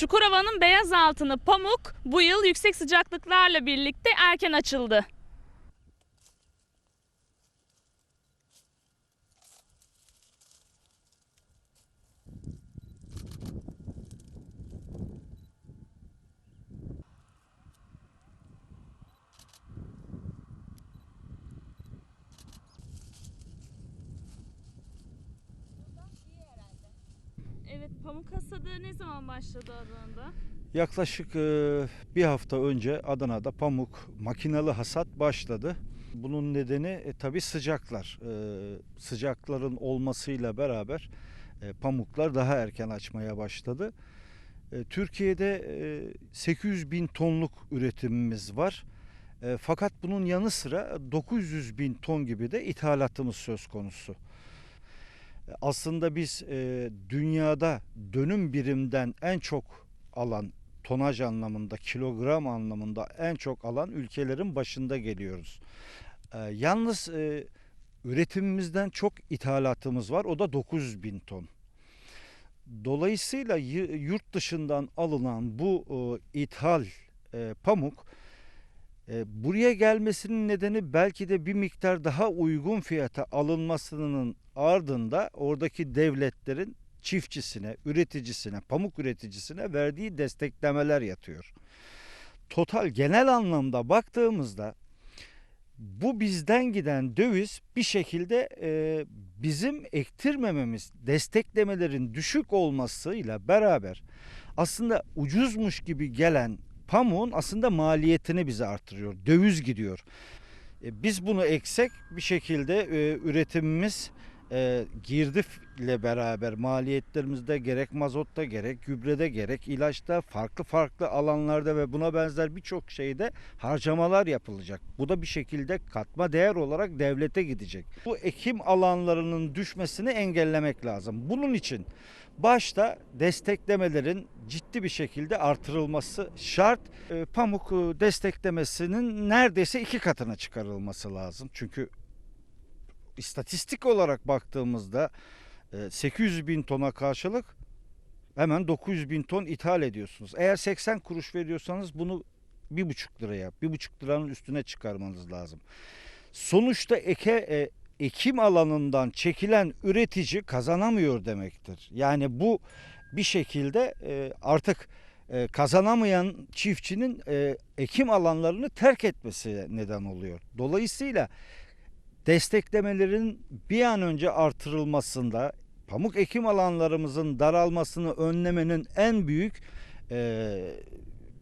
Çukurova'nın beyaz altını pamuk bu yıl yüksek sıcaklıklarla birlikte erken açıldı. Evet, pamuk hasadı ne zaman başladı Adana'da? Yaklaşık e, bir hafta önce Adana'da pamuk makinalı hasat başladı. Bunun nedeni e, tabii sıcaklar. E, sıcakların olmasıyla beraber e, pamuklar daha erken açmaya başladı. E, Türkiye'de e, 800 bin tonluk üretimimiz var. E, fakat bunun yanı sıra 900 bin ton gibi de ithalatımız söz konusu. E, Aslında biz e, dünyada dönüm birimden en çok alan tonaj anlamında, kilogram anlamında en çok alan ülkelerin başında geliyoruz. Ee, yalnız e, üretimimizden çok ithalatımız var. O da 900 bin ton. Dolayısıyla yurt dışından alınan bu e, ithal e, pamuk e, buraya gelmesinin nedeni belki de bir miktar daha uygun fiyata alınmasının ardında oradaki devletlerin çiftçisine, üreticisine, pamuk üreticisine verdiği desteklemeler yatıyor. Total genel anlamda baktığımızda bu bizden giden döviz bir şekilde e, bizim ektirmememiz, desteklemelerin düşük olmasıyla beraber aslında ucuzmuş gibi gelen pamuğun aslında maliyetini bize artırıyor. Döviz gidiyor. E, biz bunu eksek bir şekilde e, üretimimiz e, girdi ile beraber maliyetlerimizde gerek mazotta gerek gübrede gerek ilaçta farklı farklı alanlarda ve buna benzer birçok şeyde harcamalar yapılacak. Bu da bir şekilde katma değer olarak devlete gidecek. Bu ekim alanlarının düşmesini engellemek lazım. Bunun için başta desteklemelerin ciddi bir şekilde artırılması şart. E, Pamuk e, desteklemesinin neredeyse iki katına çıkarılması lazım. Çünkü istatistik olarak baktığımızda e, 800 bin tona karşılık hemen 900 bin ton ithal ediyorsunuz. Eğer 80 kuruş veriyorsanız bunu bir buçuk liraya, bir buçuk liranın üstüne çıkarmanız lazım. Sonuçta eke e, ekim alanından çekilen üretici kazanamıyor demektir. Yani bu bir şekilde e, artık e, kazanamayan çiftçinin e, ekim alanlarını terk etmesi neden oluyor. Dolayısıyla desteklemelerin bir an önce artırılmasında pamuk ekim alanlarımızın daralmasını önlemenin en büyük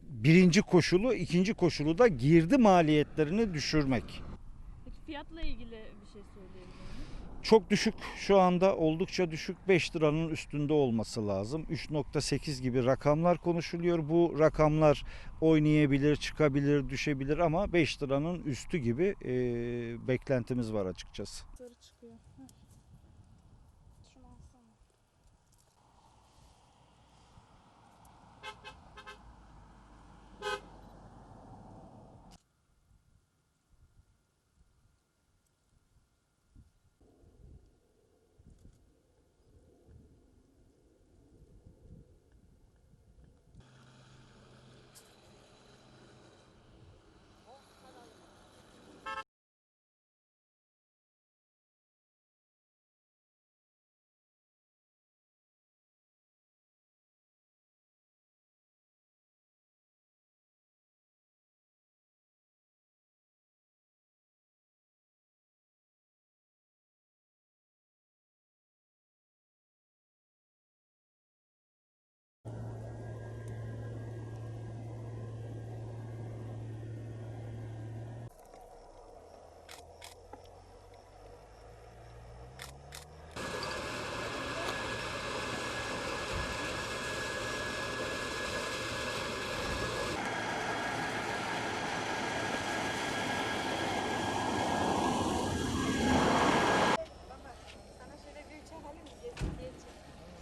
birinci koşulu, ikinci koşulu da girdi maliyetlerini düşürmek. Peki fiyatla ilgili bir şey söyleyebilir misiniz? Çok düşük şu anda oldukça düşük 5 liranın üstünde olması lazım. 3.8 gibi rakamlar konuşuluyor. Bu rakamlar oynayabilir, çıkabilir, düşebilir ama 5 liranın üstü gibi e, beklentimiz var açıkçası.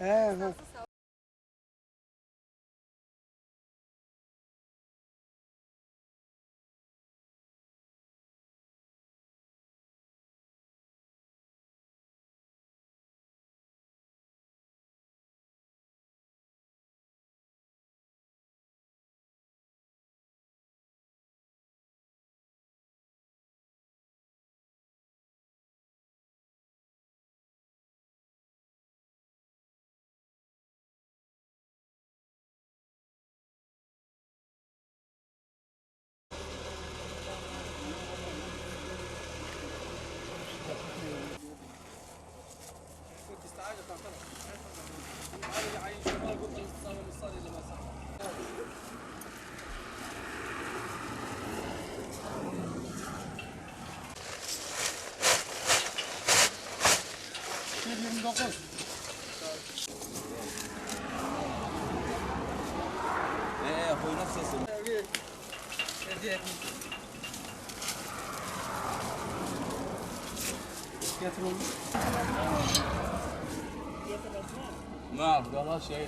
É, diyelim. Getir onu. Ne yap? Valla şey.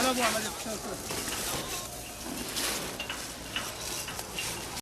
Ana bu amacı kuşatı.